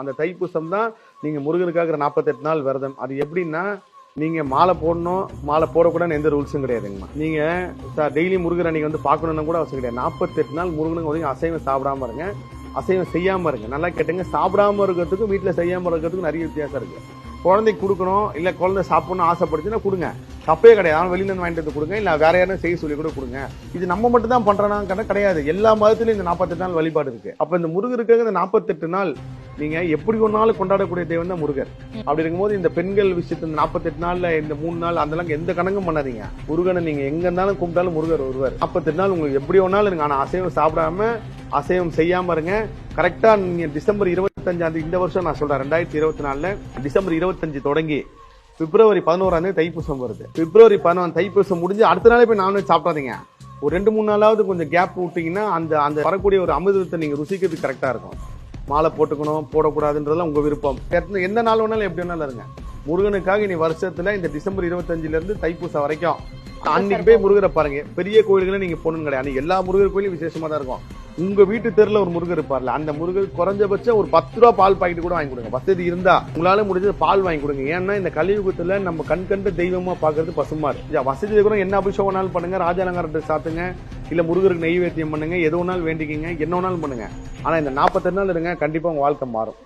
அந்த தைப்பூசம் தான் நீங்கள் முருகனுக்காக நாற்பத்தெட்டு நாள் விரதம். அது எப்படின்னா நீங்கள் மாலை போடணும் மாலை போடக்கூடாதுன்னு எந்த ரூல்ஸும் கிடையாதுங்கம்மா. நீங்க டெய்லி முருகனை நீங்கள் வந்து பார்க்கணுன்னு கூட அவசியம் கிடையாது. நாற்பத்தெட்டு நாள் முருகனுக்கு வந்து அசைவம் சாப்பிடாம இருங்க. அசைவம் செய்யாமல் இருங்க. நல்லா கேட்டுங்க. சாப்பிடாம இருக்கிறதுக்கும் வீட்டில் செய்யாமல் இருக்கிறதுக்கும் நிறைய வித்தியாசம் இருக்குது குழந்தைக்கு கொடுக்கணும் இல்லை குழந்தை சாப்பிட்ணும் ஆசைப்படுச்சுன்னா கொடுங்க. தப்பே கிடையாது. ஆனால் வெளியில இருந்து வாங்கிட்டு வந்து கொடுங்க இல்லை வேற யாரும் செய்ய சொல்லி கூட கொடுங்க. இது நம்ம மட்டும் தான் பண்ணுறோன்னா கிடையாது. எல்லா மதத்திலும் இந்த நாற்பத்தெட்டு நாள் வழிபாடு இருக்குது அப்போ இந்த முருகருக்காக இந்த நாற்பத்தெட்டு நாள் நீங்க எப்படி ஒரு நாள் கொண்டாடக்கூடிய தெய்வம் தான் முருகர் அப்படி இருக்கும்போது இந்த பெண்கள் விஷயத்து நாற்பத்தெட்டு நாள்ல இந்த மூணு நாள் அதெல்லாம் எந்த கணக்கும் பண்ணாதீங்க. முருகனை நீங்க எங்க இருந்தாலும் கும்பிட்டாலும் முருகர் ஒருவர் நாற்பத்தெட்டு நாள் உங்களுக்கு எப்படி ஒன்னாலும் இருங்க. ஆனா அசைவம் சாப்பிடாம அசைவம் செய்யாம இருங்க. கரெக்டா நீங்க டிசம்பர் இருபத்தஞ்சாம் இந்த வருஷம் நான் சொல்றேன் ரெண்டாயிரத்தி இருபத்தி நாலுல டிசம்பர் இருபத்தஞ்சு தொடங்கி பிப்ரவரி பதினோராம் தேதி தைப்பூசம் வருது. பிப்ரவரி பதினொன்று தைப்பூசம் முடிஞ்சு அடுத்த நாளே போய் நான்வெஜ் சாப்பிடாதீங்க. ஒரு ரெண்டு மூணு நாளாவது கொஞ்சம் கேப் விட்டீங்கன்னா அந்த அந்த வரக்கூடிய ஒரு அமிர்தத்தை நீங்க ருசிக்கிறதுக்கு கரெக்டா இருக்கும். மாலை போட்டுக்கணும் போடக்கூடாதுன்றதெல்லாம் உங்க விருப்பம். எந்த நாள் வேணாலும் எப்படி வேணாலும் இருங்க. முருகனுக்காக இனி வருஷத்துல இந்த டிசம்பர் இருபத்தஞ்சுல இருந்து தைப்பூசம் வரைக்கும். அன்னைக்கு போய் முருகரை பாருங்க. பெரிய கோயில்களை நீங்க போகணும்னு கிடையாது. எல்லா முருகர் கோயிலும் விசேஷமா தான் இருக்கும். உங்க வீட்டு தெருல ஒரு முருகர் இருப்பார்ல அந்த முருகர் குறைஞ்சபட்சம் ஒரு பத்து ரூபா பால் பாக்கெட் கூட வாங்கி கொடுங்க. வசதி இருந்தா உங்களால முடிஞ்சது பால் வாங்கி கொடுங்க. ஏன்னா இந்த கலியுகத்துல நம்ம கண் கண்ட தெய்வமா பாக்குறது பசுமாறு வசதி கூட என்ன அபிஷேகம் வேணாலும் பண்ணுங்க ராஜாலங்காரத்தை சாத்துங்க இல்ல முருகருக்கு நெய்வேத்தியம் பண்ணுங்க எது வேணாலும் வேண்டிக்கிங்க என்ன வேணாலும் பண்ணுங்க. ஆனா இந்த நாற்பத்தெட்டு நாள் இருங்க கண்டிப்பா உங்க வாழ்க்கை மாறும்.